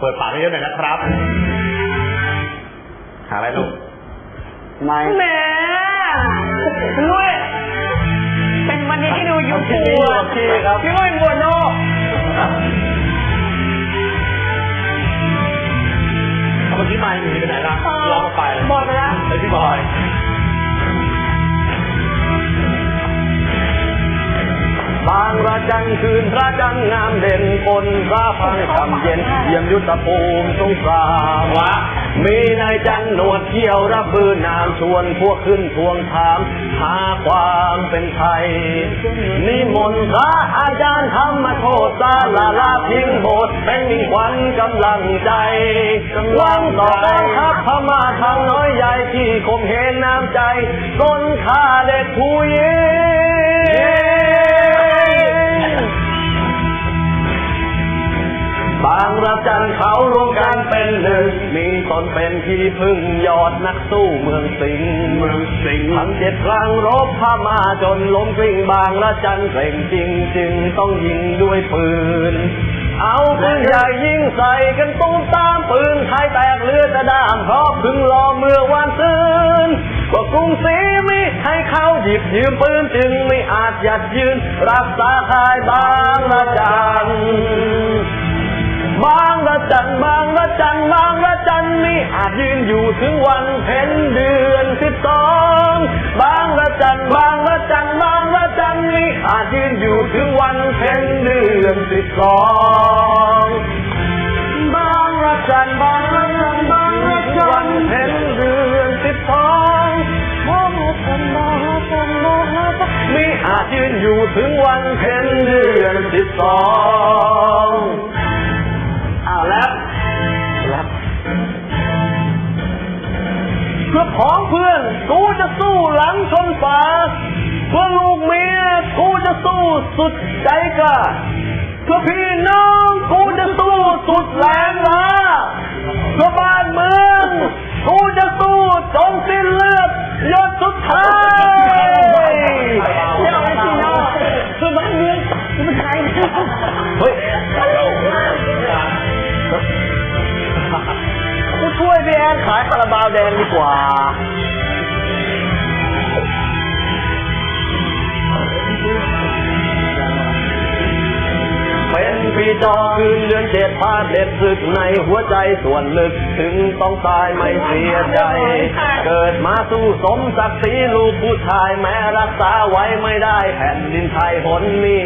เปิดปากให้เยอะหน่อยนะครับ หาอะไรลูกไม่แหมนุ้ยเป็นวันนี้ที่ดูยูทูบอะพี่ครับพี่นุ้ยบัวโนเอาเมื่อกี้ไมค์หนีไปไหนล่ะร้องไปหมดไปแล้วไอพี่บอย คืนพระจันทร์งามเด่นคนพระพังคำเย็นเยี่ยมยุทธภูมิสงครามะมีนายจันหนวดเขี้ยวรับบือนามชวนพวกขึ้นทวงถาม หาความเป็นไทย นิมนต์พระอาจารย์ธรรมโทษสาลาลาพิงโบสถ์เป็นมิ่งขวัญกำลังใจหวังต่อกองทัพพม่าทางน้อยใหญ่ที่คมเหนน้ำใจต้นข้าเด็กผู้หญิงางระจันเขารวมกันเป็นหนึ่ง มีตนเป็นที่พึ่งยอดนักสู้เมืองสิงห์เมืองสิงห์ทั้งเจ็ดครั้งรบพม่าจนล้มกลิ้งบางระจันเกร่งจริงจึงต้องยิงด้วยปืน เอาปืนใหญ่ยิงใส่กันตุ้มตามปืนไทยแตกเลือดจะดามเพราะพึ่งรอเมื่อวันซืนก็กรุงศรีมิให้เขาหยิบยืมปืนจึงไม่อาจหยัดยืน รักษาคายบางระจัน บางระจันบางระจันบางระจันนี่อาจยืนอยู่ถึงวันเพ็ญเดือนสิบสองบางระจันบางระจันบางระจันนี่อาจยืนอยู่ถึงวันเพ็ญเดือนสิบสองบางระจันบางระจันบางระจันวันเพ็ญเดือนสิบสองบางระจันบางระจันบางระจันมีอาจยืนอยู่ถึงวันเพ็ญเดือนสิบสอง เพื่อของเพื่อน กูจะสู้หลังชนฝาเพื่อลูกเมียกูจะสู้สุดใจกล้าเพื่อพี่น้องกูจะสู้สุดแรงลาเพื่อบ้านเมืองกูจะสู้จนสิ้นเลือดหยดสุดท้าย ขายคาราบาวแดงดีกว่าเป็นปีจอคืนเดือนเจ็ดพาเด็ดศึกในหัวใจส่วนลึกถึงต้องตายไม่เสียใจ เกิดมาสู้สมศักดิ์ศรีลูกผู้ชายแม้รักษาไว้ไม่ได้แผ่นดินไทยหนมี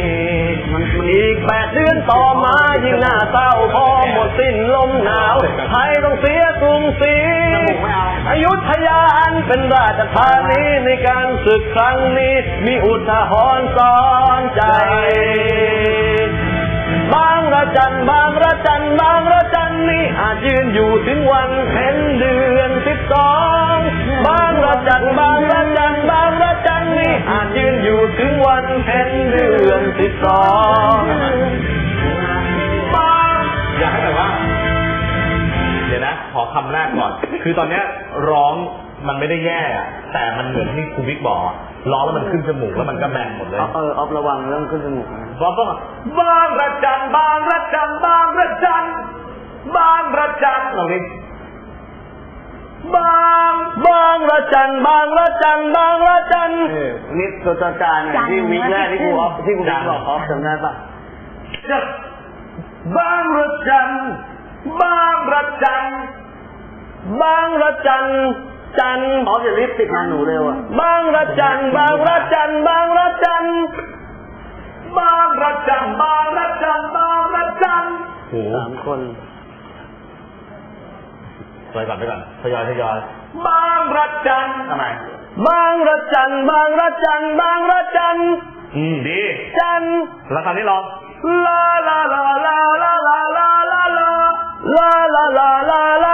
อีกแปดเดือนต่อมายิ่งหน้าเศร้าพอหมดสิ้นลมหนาวไทยต้องเสียกรุงศรีอ ยุธยาอันเป็นราชธานีในการศึกครั้งนี้ มีอุทาหรณ์สอนใจ บางระจันบางระจันบางระจันนี่อาจยืนอยู่ถึงวันเพ็ญเดือนสิบสองบางระจันบางระจันบางระจันนี่อาจยืนอยู่ถึงวันเพ็ญเดือนสิบสอง ขอคำแรกก่อน คือตอนเนี้ยร้องมันไม่ได้แย่อะแต่มันเหมือนที่ครูบิ๊กบอกอะร้องแล้วมันขึ้นจมูกแล้วมันก็แบนหมดเลย เออออฟระวังเรื่องขึ้นจมูกนะร้องต้องบางระจันบางระจันบางระจันบางระจันเราดิบางบางระจันบางระจันบางระจันนิดตัวจานที่วิกแรกที่กูออฟที่กูบอกออฟจำได้ปะจะบางระจันบางระจัน บางระจันจันออฟจะรีบติดงานหนูเร็วอะบางระจันบางระจันบางระจันบางระจันบางระจันบางระจันโอ้สามคนไปก่อนไปก่อนทยอยทยอยบางระจันทำไมบางระจันบางระจันบางระจันอืมดีจันแล้วคราวนี้ลองลาลาลาลาลาลาลาลาลาลาลาลาลาลาลาลาลาลาคือ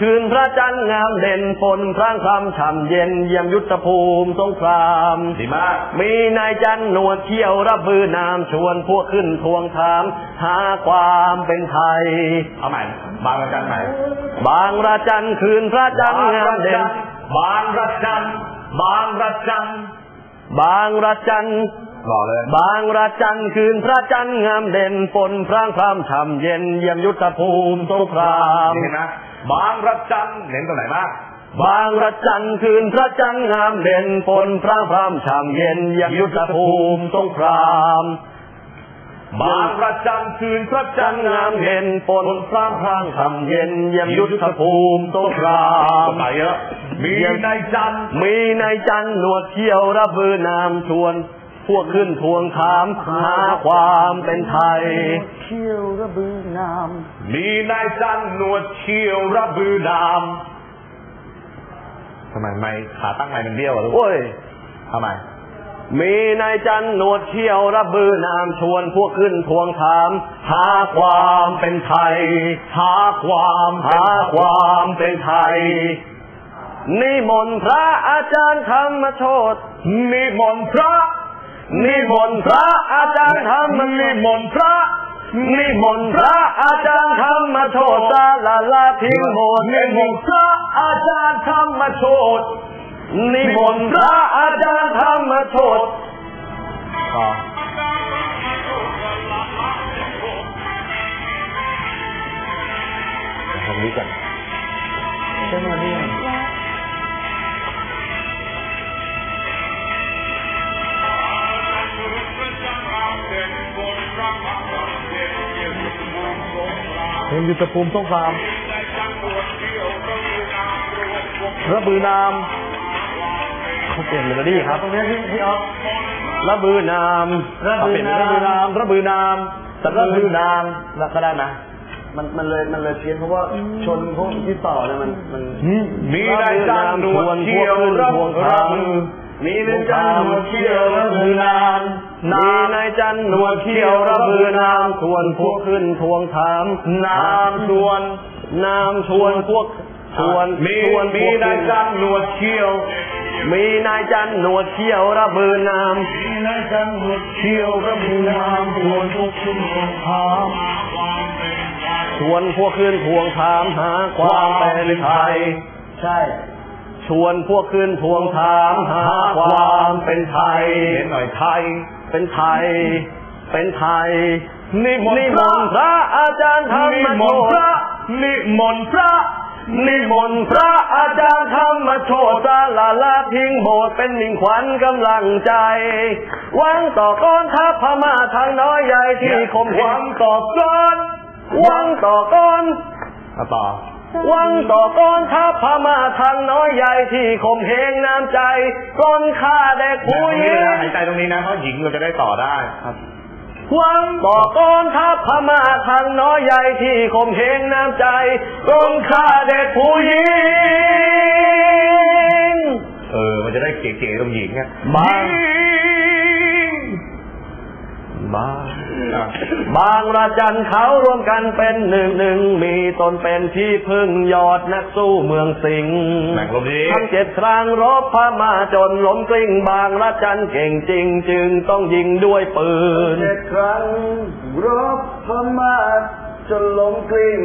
คืนพระจันทร์งามเด่นฝนพรางคำฉ่ำเย็นเยี่ยมยุทธภูมิสงครามดีมาก มีนายจันหนวดเขี้ยวรับบือนามชวนพวกขึ้นทวงถาม หาความเป็นไทย เอาใหม่ บางระจันใหม่ บางระจันทร์คืนพระจันทร์งามเด่น บางระจันบางระจันบางระจันทร์ หล่อเลยบางระจันทร์คืนพระจันทร์งามเด่นฝนพรางพรามฉ่ำเย็นเยี่ยมยุทธภูมิสงครามเห็นไหมบางระจันเน้นตรงไหนบ้างบางระจันทร์คืนพระจันทร์งามเด่นฝนพรางพรามฉ่ำเย็นเยี่ยมยุทธภูมิสงครามบางระจันคืนพระจัจันนททร์ร์งางามมเย็นเย็นฝนพรางพรางฉ่ำเย็นเยี่ยมยุทธภูมิสงครามไปเยอะมีในจันทร์มีนายจันหนวดเขี้ยวรับบือนามชวน พวกขึ้นทวงถามหาความเป็นไทยเขี้ยวระบือนาม มีนายจันหนวดเขี้ยวระบือนามทำไมไม่ขาตั้งไม้มันเบี้ยวอะลูกโอ้ยทำไมมีนายจันหนวดเขี้ยวรับบือนามชวนพวกขึ้นทวงถาม หาความเป็นไทย หาความหาความเป็นไทย นิมนต์พระอาจารย์ธรรมโชตนิมนต์พระ นิมนต์พระอาจารย์ธรรมนิมนต์พระนิมนต์พระอาจารย์ธรรมโชตสาลาลาทิ้งโมดนิมนต์พระอาจารย์ธรรมโชตนิมนต์พระอาจารย์ธรรมโชตต่อทำนี้กันเจ้าหน้าที่ เพลงยุทธภูมิสงครามระบือนามเขาเปลี่ยนเมโลดี้ครับตรงนี้ที่ที่ออฟระบือนามระบือนามระบือนามระบือนามแต่ระบือนามแล้วก็ได้นะมันมันเลยมันเลยเพี้ยนเพราะว่าชนพวกที่ต่อเนี่ยมันมันมีนายจันหนวดเขี้ยวระบือระบือมีนายจันหนวดเขี้ยวระบือนา มมีนายจันหนวดเขี้ยวระบือนามชวนพวกขึ้นทวงถาม นามชวนนามชวนพวกชวนมีชวนพมีวกนายจันหนวดเขี้ยว มีนายจันหนวดเขี้ยวระบือนามมีนายจันหนวดเขี้ยวระบือนามชวนพวกขึ้นทวงถามชวนพวกขึ้นทวงถามหาความเป็นไทยใช่ชวนพวกขึ้นทวงถามหาความเป็นไทยเห็นหน่อยไทย เป็นไทย เป็นไทย นิมนนิต์มพระนต์พระอาจารย์ธรรนิมมโชนต์พตระนิมนต์พระนิมนต์พระอาจารย์ธรรมโชตสาลาลาทิ้งโบสถ์เป็นมิ่งขวัญกำลังใจ หวังต่อกองทัพพม่าทางน้อยใหญ่ที่คมหเหวังงต่อก้อน หวังต่อกอนมาต่อห วังต่อกองทัพพม่าทางน้อยใหญ่ที่ข่มเหงน้ำใจปล้นฆ่าเด็กผู้หญิงหายใจตรงนี้นะเพราะหญิงเราจะได้ต่อได้ครับหวังต่อกองทัพพม่าทางน้อยใหญ่ที่ข่มเหงน้ำใจปล้นฆ่าเด็กผู้หญิง เออ มันจะได้เก๋ๆตรงหญิงเนี่ยบางหญิง บางอะบางระจันเขารวมกันเป็นหนึ่งหนึ่งมีตนเป็นที่พึ่งยอดนักสู้เมืองสิงห์แบ่งลมดีทั้งเจ็ดครั้งรบพม่าจนล้มกลิ้งบางระจันเก่งจริง จึงต้องยิงด้วยปืนเจ็ดครั้งรบพม่าจนล้มกลิ้ง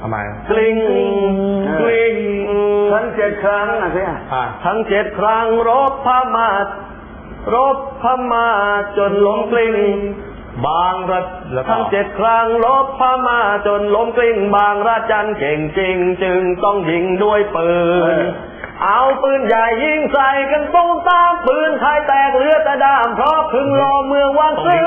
ทำไมกลิ้งกลิ้งทั้งเจ็ดครั้งอะพี่อะทั้งเจ็ดครั้งรบพม่า รบพม่าจนล้มกลิ้งบางรัฐทั้งเจ็ดครั้งลบพม่าจนล้มกลิ้งบางราจันเก่งจริง จึงต้องยิงด้วยปืน เอาปืนใหญ่ยิงใส่กันตุ้มตามปืนไทยแตกเหลือแต่ดามเพราะเพึ่งรอเมืองวันซื้อ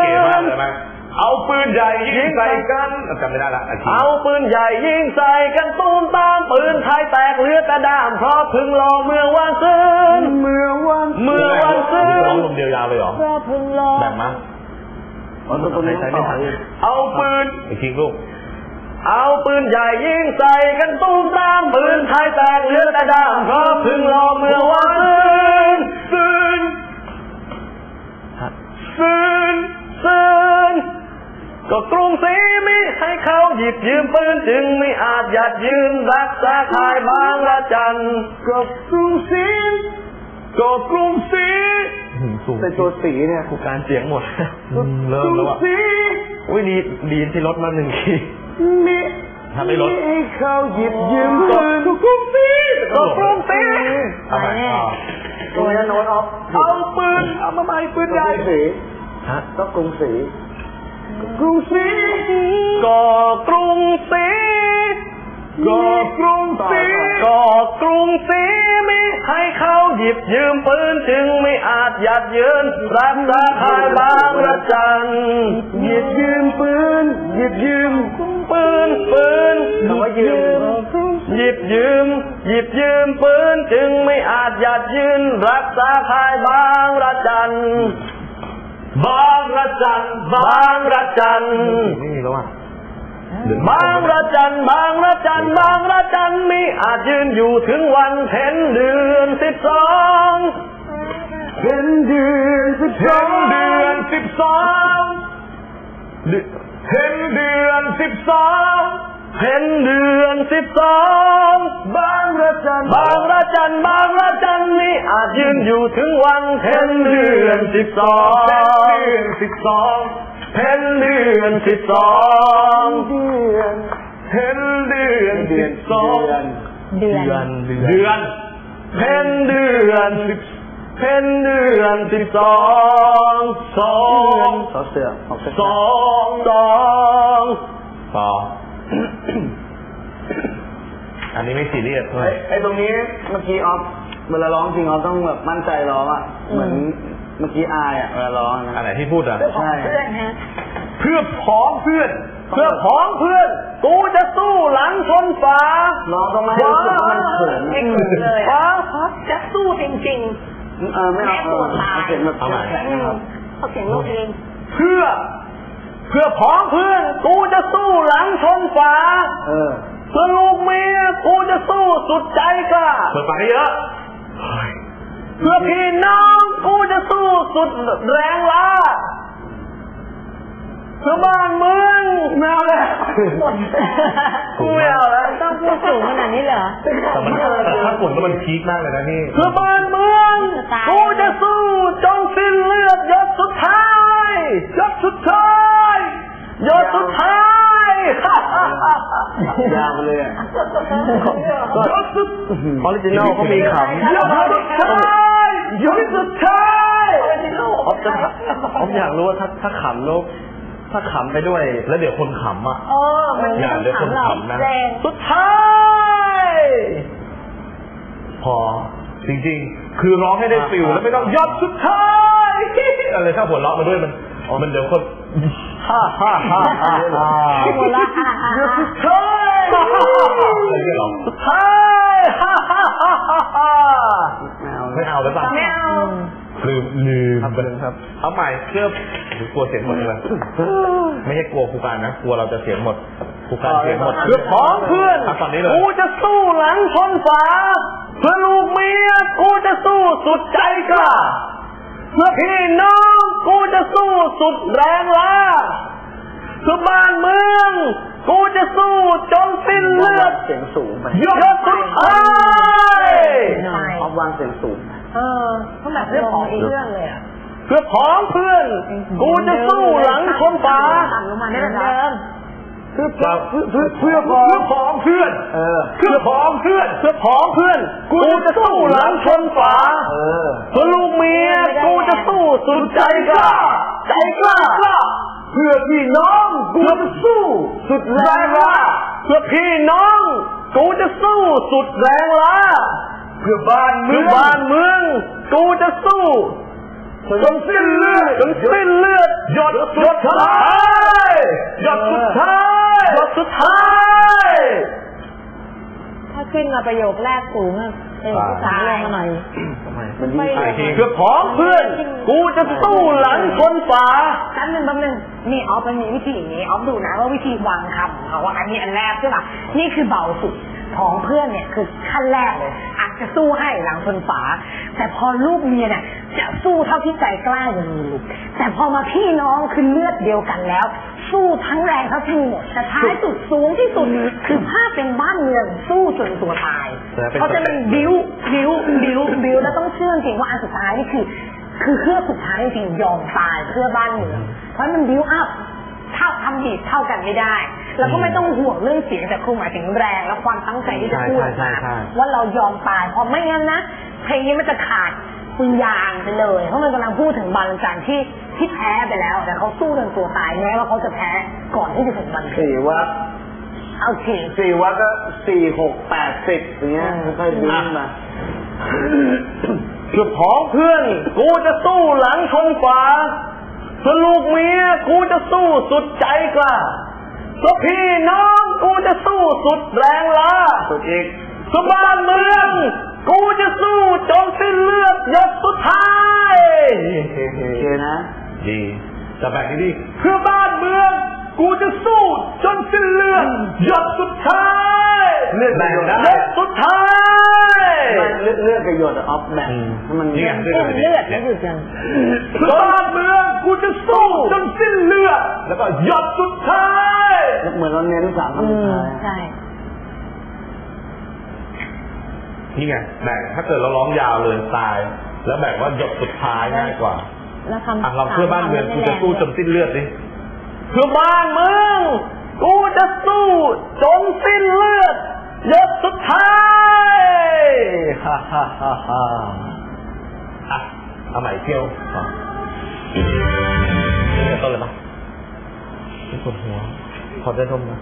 เก๋มากนเลยไหมเอาปืนใหญ่ยิงใส่กันจำไม่ได้ละอาชีพเอาปืนใหญ่ยิงใส่กันตุ้มตามปืนไทยแตกเหลือแต่ดามเพราะเพึ่งรอเมืองวันซื้นเมื่อวันเมื่อวันซื้ร้อนงลมเดียวยาวเลยเหรอพระพึงรอแบ่งมาวันตรงนี้ใช้ไม่ทันเอาปืนไอ้คิงลูกเอาปืนใหญ่ยิงใส่กันตุ้มตามปืนไทยแตกเหลือแต่ดามเพราะเพึ่งรอเมื่อวันซื้นปืนซื่นซื่น ก็กรุงศรีมิให้เขาหยิบยืมปืนจึงไม่อาจหยัดยืนรักษาคายบางระจันก็กรุงศรีก็กรุงศรีสูงแต่ตัวสีเนี่ยผู้การเสียงหมดเริ่มแล้วอะสีอุ้ยดีดีที่ลดมาหนึ่งขีดมิถ้าไม่ลดให้เขาหยิบยืมปืนก็กรุงศรีก็กรุงศรีเอาใหม่เอาตัวนี้โน้ตออฟเอาปืนเอามาใหม่ปืนใหญ่สีฮะก็กรุงศรี กรุงศรีก็กรุงศรีก็กรุงศรีก็กรุงศรีมิให้เขาหยิบยืมปืนจึงไม่อาจหยัดยืนรักษาคายบางระจันหยิบยืมปืนหยิบยืมปืนปืนคำว่ายืมหยิบยืม หยิบยืมปืนจึงไม่อาจหยัดยืนรักษาคายบางระจัน บางระจันบางระจันไม่มีแล้วอะบางระจันบางระจันบางระจันมีอาจยืนอยู่ถึงวันเพ็ญเดือนสิบสองเพ็ญเดือนสิบสองเดือนสิบสองเพ็ญเดือนสิบสอง เพ็ญเดือนสิบสองบางระจันบางระจันบางระจันมีอาจยืนอยู่ถึงวันเพ็ญเดือนสิบสองเพ็ญเดือนสิบสองเพ็ญเดือนสิบสองเดือนเพ็ญเดือนสิบสองเดือนเดือนเดือนเพ็ญเดือนสิบเพ็ญเดือนสิบสองสองสอเสือสองสองต่ ออันนี้ไม่ซีเรียสเท่าไหร่ไอ้ตรงนี้เมื่อกี้ออฟเวลาร้องจริงออฟต้องแบบมั่นใจร้องอะเหมือนเมื่อกี้อายอะเวลาร้องอันนะไหนที่พูดอะใช่เพื่อนฮะเพื่อพ้องเพื่อนเพื่อพ้องเพื่อน กูจะสู้หลังชนฝาร้องต้องไม่รู้สึกว่ามันเขินไม่เขินเลยฟ้าอะจะสู้จริงเออไม่เอาเออเอาเสียงแบบเอาใหม่แข็งๆนะครับเขาเสียงลูกเองเพื่อ เพื่อพ้องเพื่อนกูจะสู้หลังชนฝาเออเพื่อลูกเมียกูจะสู้สุดใจกล้าเปิดปากให้เยอะเพื่อพี่น้องกูจะสู้สุดแรงล้าเพื่อบ้านเมืองไม่เอาแล้วหมดกูไม่เอาแล้วต้องพูดสูงขนาดนี้เหรอแต่มันแต่ถ้าฝุ่นแล้วมันพีคมากเลยนะพี่เพื่อบ้านเมืองกูจะสู้จนสิ้นเลือดหยดสุดท้ายหยดสุดท้ายห ยดสุดท้ายยาวเลยอะหยดสุดออริจินอลเขามีขำหยดสุดท้ายหยดสุดท้ายผมจะผมอยากรู้ว่าถ้าถ้าขำแล้วถ้าขำไปด้วย แล้วเดี๋ยวคนขำอะเออมันอย่าต้องเดี๋ยวคนถามเราขำนะแรงสุดท้ายพอจริงๆ คือร้องให้ได้ฟิลแล้วไม่ต้องยอดสุดท้ายอะไรถ้าหัวเราะมาด้วยมันมันเดี๋ยวคน ฮ่าฮ่าฮ่าฮ่าฮ่าหัวเราะฮ่าฮ่าหยดฮ่าสุดท้ายอะไรเงี้ยหรอสุดท้าฮ่าฮ่าฮ่าฮ่าฮ่าไม่เอาแล้วป่ะไม่เอาลืมลืมไปเลยครับเอาใหม่เพื่อหรือกลัวเสียงหมดเลยไม่ใช่กลัวครูการนะกลัวเราจะเสียงหมดครูการเสียงหมดเพื่อพ้องเพื่อนตอนนี้เลยกูจะสู้หลังชนฝาเพื่อลูกเมียกูจะสู้สุดใจกล้าเพื่อพี่น้อง กูจะสู้สุดแรงล้าเพื่อบ้านเมือง กูจะสู้จนสิ้นเลือดเสียงสูงไปหยดสุดท้ายใช่ออฟวางเสียงสูงเออต้องแบบเรื่องของเรื่องเลยอะเพื่อพ้องเพื่อน กูจะสู้หลังชนฝาต่ำลงมาได้แบบเดิมเพื่ อเพื่อเพื่อเพื่อพ้องเพื่อพ้องเพื่อนเออเพื่อพ้องเพื่อนเพื่อพ้องเพื่อน กูจะสู้หลังชนฝาเออเพื่อลูกเมียกูจะสู้สุดใจกล้าใจกล้าเพื่อพี่น้องกูจะสู้สุดแรงล้าเพื่อพี่น้องกูจะสู้สุดแรงล้าเพื่อบ้านเมืองบ้านเมืองกูจะสู้จนสิ้นเลือดจนสิ้นเลือดหยดสุดท้ายหยดสุดท้าย หยดสุดท้าย ถ้าขึ้นมาประโยคแรกสูงอะเออภาษาลงมาหน่อย มันยิ่งไม่ไปเพื่อพ้องเพื่อน กูจะสู้หลังชนฝาแป๊บนึงแป๊บนึงนี่ออฟมันมีวิธีอย่างนี้ออฟดูนะว่าวิธีวางคำของเขาว่าอันนี้อันแรกใช่ป่ะนี่คือเบาสุดของเพื่อนเนี่ยคือขั้นแรกเลยอาจจะสู้ให้หลังชนฝา แต่พอลูกเมียเนี่ยจะสู้เท่าที่ใจกล้ายังมีลูกแต่พอมาพี่น้องคือเลือดเดียวกันแล้ว สู้ทั้งแรงเท่าที่มีหมดแต่ท้ายสุดสูงที่สุดคือภาพเป็นบ้านเมืองสู้จนตัวตายแต่เป็นเพราะฉะนั้นบิวบิวบิวบิวแล้วต้องเชื่อจริงว่าอันสุดท้ายนี่คือ คือเครื่องสุดท้ายจริงๆยอมตายเพื่อบ้านเมืองเพราะมันบิวอัพเท่าทำดีเท่ากันไม่ได้ แล้วก็ไม่ต้องห่วงเรื่องเสียงแต่ครูหมายถึงแรงและความตั้งใจที่จะพูดออกใช่มาใช่ใช่ว่าเรายอมตายเพราะไม่งั้นนะเพลงนี้มันจะขาด คุณยางไปเลย เพราะมันกำลังพูดถึงบาลังจันที่ที่แพ้ไปแล้ว แต่เขาสู้จนตัวตายแม้ว่าเขาจะแพ้ก่อนที่จะถึงวันเพลงสี่วัดโอเคสี่วัดก็สี่หกแปดสิบอย่างเงี้ยค่อยๆดิ้นมาเพื่อของเพื่อน กูจะสู้หลังชนฝาเพื่อลูกเมียกูจะสู้สุดใจกล้าเพื่อพี่น้องกูจะสู้สุดแรงล้าสุดอีกเพื่อบ้านเมือง กูจะสู้จนสิ้นเลือดหยดสุดท้ายโอเคนะ ดีแต่แบบนี้ดิเพื่อบ้านเมือง กูจะสู้จนสิ้นเลือดหยดสุดท้ายเลือดแบ่งได้หยดสุดท้ายไม่เลือดเลือดกับหยดอะออฟแบบอืมให้มันนี่ไงเลือดเลือดนี่คือจังเพื่อบ้านเมืองกูจะสู้จนสิ้นเลือดแล้วก็หยดสุดท้ายเหมือนเราเน้นสามคำอืสุดมท้ายใช่ นี่ไงแบ่งถ้าเกิดเราร้องยาวเลยตาย แล้วแบ่งว่าหยดสุดท้ายง่ายกว่าแล้วคำอะเราเพื่อบ้านเมืองกูจะสู้จนสิ้นเลือดดิเพื่อบ้านเมืองกูจะสู้จนสิ้นเลือดหยดสุดท้ายฮ่าฮ่าฮ่าฮ่าอะเอาใหม่เที่ยวต่อเริ่มต้นเลยปะปวดหัวขอได้ดมนะ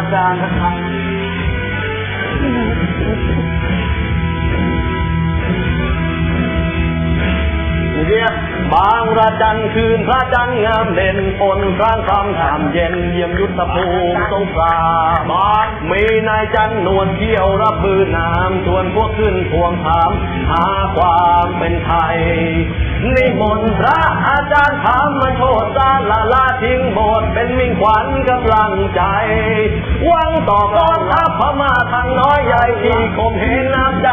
อาจารย์นะครับเรียกบางระจันคืนพระจันทร์งามเด่นฝนครางคำถามเย็นเยี่ยมยุทธภูมิสงครามมีนายจันนวลเที่ยวรับบือน้ำชวนพวกขึ้นทวงถาม หาความเป็นไทย นิมนต์พระอาจารย์ถามมาโทษสาละลาทิ้งโบสถ์เป็นมิ่งขวัญกำลังใจวังต่อกองทัพพม่าทางน้อยใหญ่ที่คมเห็นน้ำใจ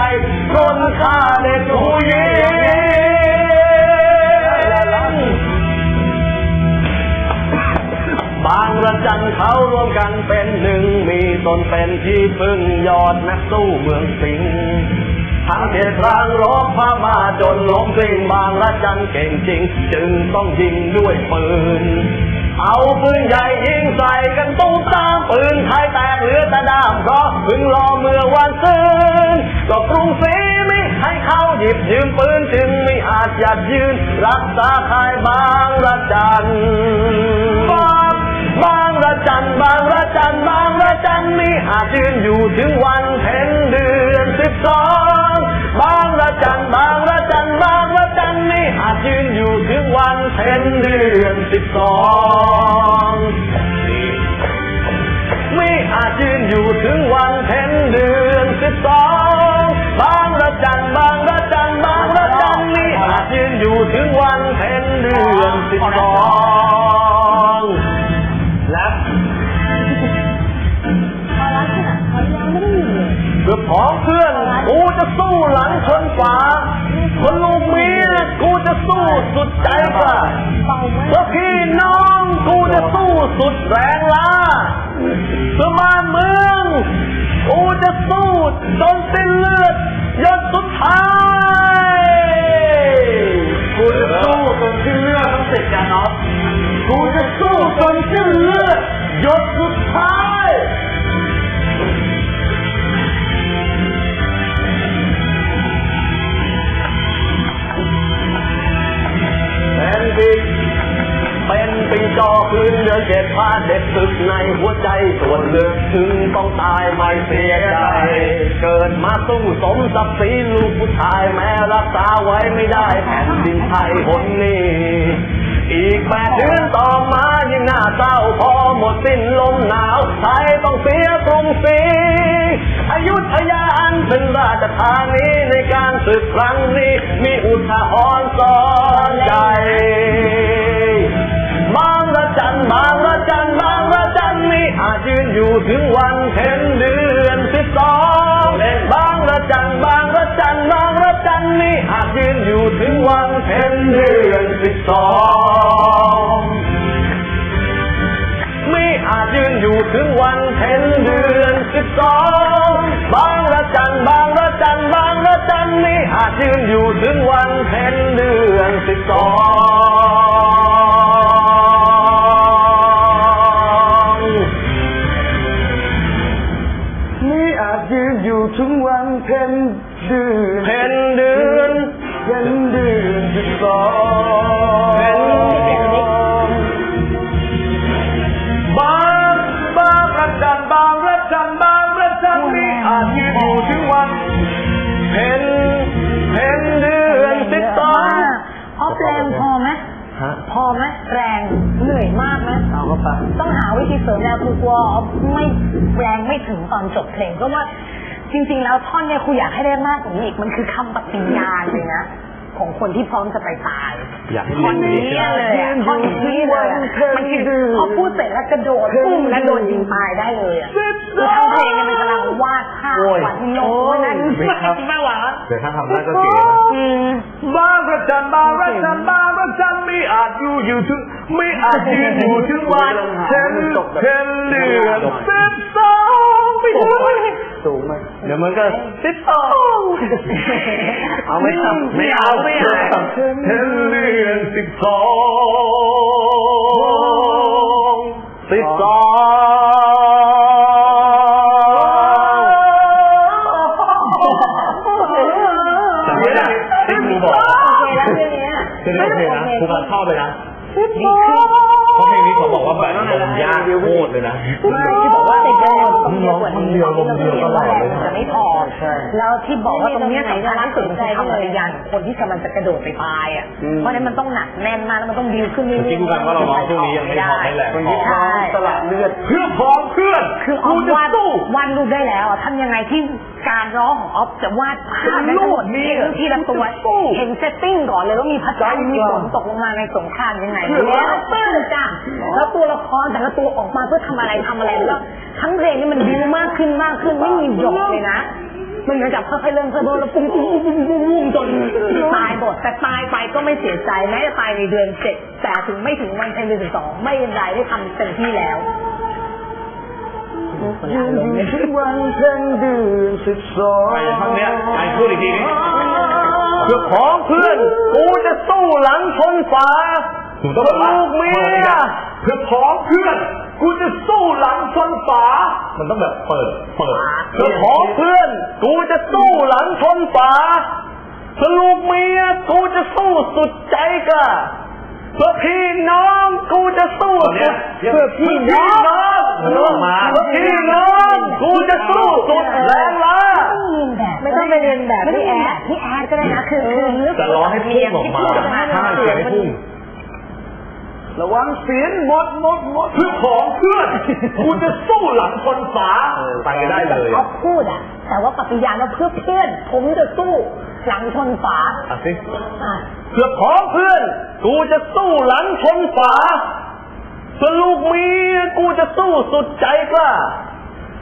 คนฆ่าเด็กผู้หญิงบางระจันเขารวมกันเป็นหนึ่งมีตนเป็นที่พึ่งยอดนักสู้เมืองสิงห์ ทั้งเขตรางรบพามาจนล้มกลิ้งบางระจันเก่งจริง จึงต้องยิงด้วยปืน เอาปืนใหญ่ยิงใส่กันตุ้มตามปืนไทยแตกเหลือแต่ดามเพราะพึ่งรอเมื่อวันซื้นก็กรุงศรีไม่ให้เขาหยิบยืมปืนจึงไม่อาจหยัดยืน รักษาคายบางระจันบางบางระจันบางระจันบางระจันไม่อาจยืนอยู่ถึงวันเพ็ญเดือนสิบสอง บางระจันบางระจันบางระจันไม่อาจยืนอยู่ถึงวันเพ็ญเดือนสิบสองไม่อาจยืนอยู่ถึงวันเพ็ญเดือนสิบสองบางระจันบางระจันบางระจันไม่อาจยืนอยู่ถึงวันเพ็ญเดือนสิบสองและพอรักษณะเขายังไม่ได้ยินเลยเพื่อของเพื่อนกูจะสู้ หลังชนฝาคนลูกเมียกูจะสู้สุดใจกล้าพื่มาอกพี่น้องกูจะสู้สุดแรงล้าเพื่อบ้านเมืองกูจะสู้จนสิ้นเลือดยดสุดท้ายกูจะสู้จนสิ้นเลือดต้องติดกันเนาะกูจะสู้จนสิ้นเลือดยดสุดท้าย ส่วนลึกถึงต้องตายไม่เสียใจเกิดมาสู้สมศักดิ์ศรีลูกผู้ชายแม้รักษาไว้ไม่ได้แผ่นดินไทยหนนี้อีกแปดเดือนต่อมายิ่งหน้าเศร้าพอหมดสิ้นลมหนาวไทยต้องเสียกรุงศรีอยุธยาอันเป็นราชธานีในการศึกครั้งนี้ มีอุทาหรณ์สอนใจบางระจันบางระ อยู่ถึงวันเพ็ญเดือนสิบสองบางระจันบางระจันบางระจันนี่อาจยืนอยู่ถึงวันเพ็ญเดือนสิบสองไม่อาจยืนอยู่ถึงวันเพ็ญเดือนสิบสองบางระจันบางระจันบางระจันนี่อาจยืนอยู่ถึงวันเพ็ญเดือนสิบสอง ดือนเพ็ญเดือนเพ็ญเดือนสิบสองบางบางระจันบางระจันบางระจันไม่อาจยืนอยู่ถึงวันเพ็ญเพ็ญเดือนสิบสองออฟแรงพอไหมฮะพอไหมแรงเหนื่อยมากไหมเอาเข้าไปต้องหาวิธีเสริมแรงคือกลัวออฟไม่แรงไม่ถึงตอนจบเพลงเพราะว่า จริง ๆ แล้วท่อนเนี่ยครูอยากให้ได้มากกว่านี้อีกมันคือคำปฏิญาณเลยนะของคนที่พร้อมจะไปตายอยากให้ท่อนนี้เลยอะท่อนนี้เลยอะมันคือพอพูดเสร็จแล้วกระโดดปุ้มแล้วโดนยิงตายได้เลยอะคือทั้งเพลงเนี่ยมันกำลังวาดภาพฝันลงวันนั้นไม่หวาเดี๋ยวถ้าทำได้ก็เก๋นะอืมบางระจันบางระจันบางระจันไม่อาจอยู่อยู่ถึงไม่อาจยืนอยู่ถึงวันเพ็ญเพ็ญเดือนสิบสองไปถึง สูงไหมเดี๋ยวมันก็สิบสองเอาไม่ทำไม่เอาไม่เอาเพ็ญเดือนสิบสองสิบสองแต่ไม่ได้ที่ครูบอกโอเคแล้วเรื่องเนี้ยคือโอเคนะครูการชอบเลยนะดีขึ้น เพราะเพลงนี้เขาบอกว่าแบบลมยากโคตรเลยนะ ไม่ที่บอกว่าติดเดียวต้องเยอะกว่านี้เดียวลมเดียวตลอดเลยนะจะไม่พอแล้วที่บอกว่าตรงเนี้ยสำคัญที่สุดคือคำปฏิญาณของคนที่กำลังจะกระโดดไปตายอะเพราะฉะนั้นมันต้องหนักแน่นมากแล้วมันต้องดีขึ้นเรื่อยเมื่อกี้ครูการว่าเราร้องช่วงนี้ยังไม่พอไม่แหลกคนพอที่พร้อมสละเลือดเพื่อพ้องเพื่อนคือออฟวาดวาดรูปได้แล้วอะทำยังไงที่ การร้องของออฟจะวาดภาพได้ทั้งหมดนี่ทีละตัวเห็นเซตติ้งก่อนเลยว่ามีพระจันทร์มีฝนตกลงมาในสงครามยังไงแล้วตึ้งจ้ะแล้วตัวละครแต่ละตัวออกมาเพื่อทำอะไรทำอะไรแล้วทั้งเพลงนี่มันดิ้วมากขึ้นมากขึ้นไม่มีหยกเลยนะมันเหมือนกับค่อยๆเริ่มค่อยๆแล้วปุ้งปุ้งปุ้งปุ้งปุ้งปุ้งจนตายหมดแต่ตายไปก็ไม่เสียใจแม้จะตายในเดือนเจ็ดแต่ถึงไม่ถึงวันเพ็ญเดือนสิบสองไม่เป็นไรได้ทำเต็มที่แล้ว ยืนอยู่ถึงวันเพ็ญเดือนสิบสองไปท่อนเนี้ยไปพูดอีกทีนี้เพื่อของเพื่อนกูจะสู้หลังชนฝาถูกต้องลูกเมียเพื่อของเพื่อนกูจะสู้หลังชนฝา มันต้องแบบเปิด เปิดเพื่อของเพื่อน กูจะสู้หลังชนฝาเพื่อลูกเมียกูจะสู้สุดใจกล้า เพื่อพี่น้องกูจะสู้ตอนเนี้สุยดเพื่อพี่น้องมันต้องออกมาเพื่อพี่น้องกูจะสู้สุดแรงล้าไม่ต้องไปเรียนแบบพี่แอดพี่แอดก็ได้นะคือคือนึกแต่ร้องให้พุ่งออกมาใช่เสียงให้พุ่ง ระวังเสียงหมดหมดหมดเพื่อของเพื่อนกูจะสู้หลังชนฝาไปได้เลยเขาพูดอะแต่ว่าปฏิญาณว่าเพื่อเพื่อน ผมจะสู้หลังชนฝาอะสิอะเพื่อของเพื่อน กูจะสู้หลังชนฝาเพื่อลูกเมียกูจะสู้สุดใจกล้า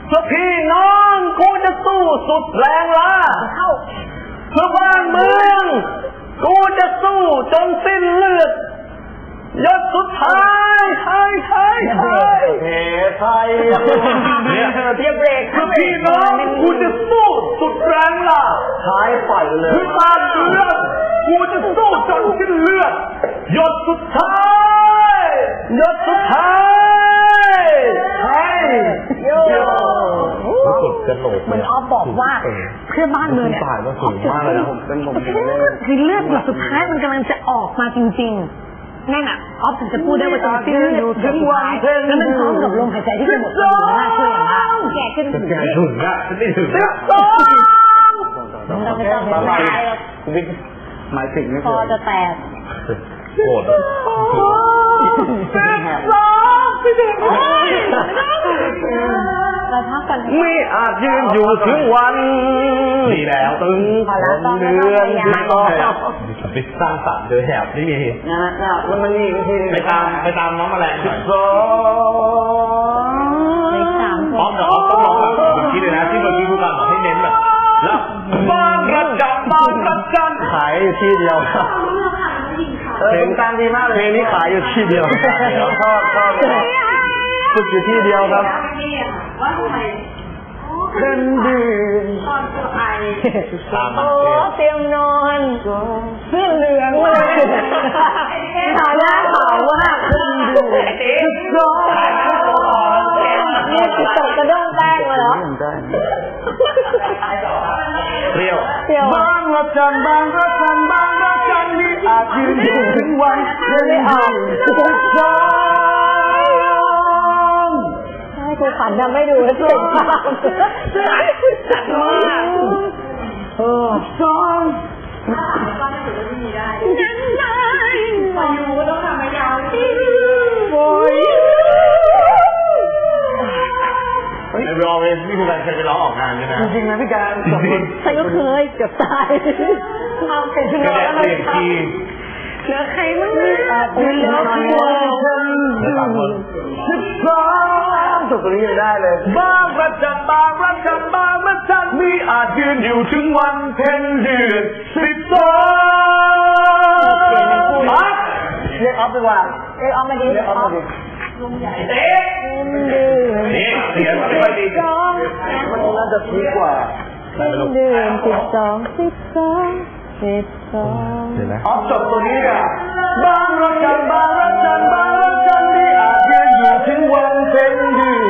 เพื่อพี่น้องกูจะสู้สุดแรงล้าเข้าเพื่อบ้านเมือง กูจะสู้จนสิ้นเลือด ยศสุดท้ายไทยไทยไทยเทไทยเนี่ยเทียบเบรกเพื่อพี่น้องกูจะสู้สุดแรงล้าท้ายปล่อยเลยเพื่อบ้านเมืองกูจะสู้จนสิ้นเลือดหยดสุดท้ายหยดสุดท้ายใช่โยสุดกระโหลกเหมือนออฟบอกว่าเพื่อบ้านเมืองเนี่ยตายว่าสูงมากเลยนะผมเป็นผมผมคือเลือดหยดสุดท้ายมันกำลังจะออกมาจริง ๆ นั่นอะออฟถึงจะพูดได้ว่าจะสิ้นเลือดหยดสุดท้ายแล้วมันพร้อมกับลมหายใจที่จะหมดลมมากช่วยอย่างมากแก่ขึ้นจะแกถึงอะฉันไม่ถึงอะสองเราไม่ต้องไปตายหรอกคุณบิ๊กหมายถึงไม่คพออจะแตกโกรธสองไปถึงเราพักกันไม่อาจยืนอยู่ถึงวันดีแล้วตึงพอแล้วต้องเดือนต้อง พยายามที่ต่อไปสร้างสรรค์โดยแหบไม่มีนะฮะนะแล้วมันมีอีกวิธีหนึ่งไปตามไปตามน้องแมลงหน่อยสองเลขสามพร้อมเดี๋ยวออฟต้องร้องแบบเมื่อกี้เลยนะที่เมื่อกี้ผู้การบอกให้เน้นแบบแล้วบางระจันบางระจันขายอยู่ที่เดียวครับเพลงการดีมากเลยเพลงนี้ขายอยู่ที่เดียวชอบชอบฝึกอยู่ที่เดียวครับ เป็นดืนตามมาโอ้เตียงนอนเสื้อเหลืองมาเลยฐานะขาวมากนี่คือตกกระด้งแป้งมาเหรอเปรี้ยวเดี๋ยวบางระจันบางระจันบางระจันนี่อาจยืนอยู่ถึงวันเดินไม่ออกสองให้ ครูขวัญทำให้ดูแล้วเจ็บมากจัดมากสองไอ้รอเลยนี่คือการเคยไปร้องออกงานใช่ไหมจริงๆนะพี่การสองคนฉันก็เคยเกือบตายเอาเป็นระอนแดแล้วเปลี่เหลือใครบ้างไหมยืนแล้วคือเดี๋ยวสามคน สุดตรงนี้ยัได้เลยบางประจันบางประจันบางประจันมีอาจยืนอยู่ถึงวันเพ็ญเดือนสิบสองอ๊เรียกออฟดีกว่าเรียกออฟมาดีเรียกออฟมาดีลงใหญ่เอ๊ะนี่เสียงมันดีกว่ามันน่าจะพีกว่าเดือนสิบสองสิบสองสิบสองออฟจบตัวนี้อะบางรัะจันบางรัะจันบางรัะจันที่อาจยืนอยู่ถึงวัน சென்று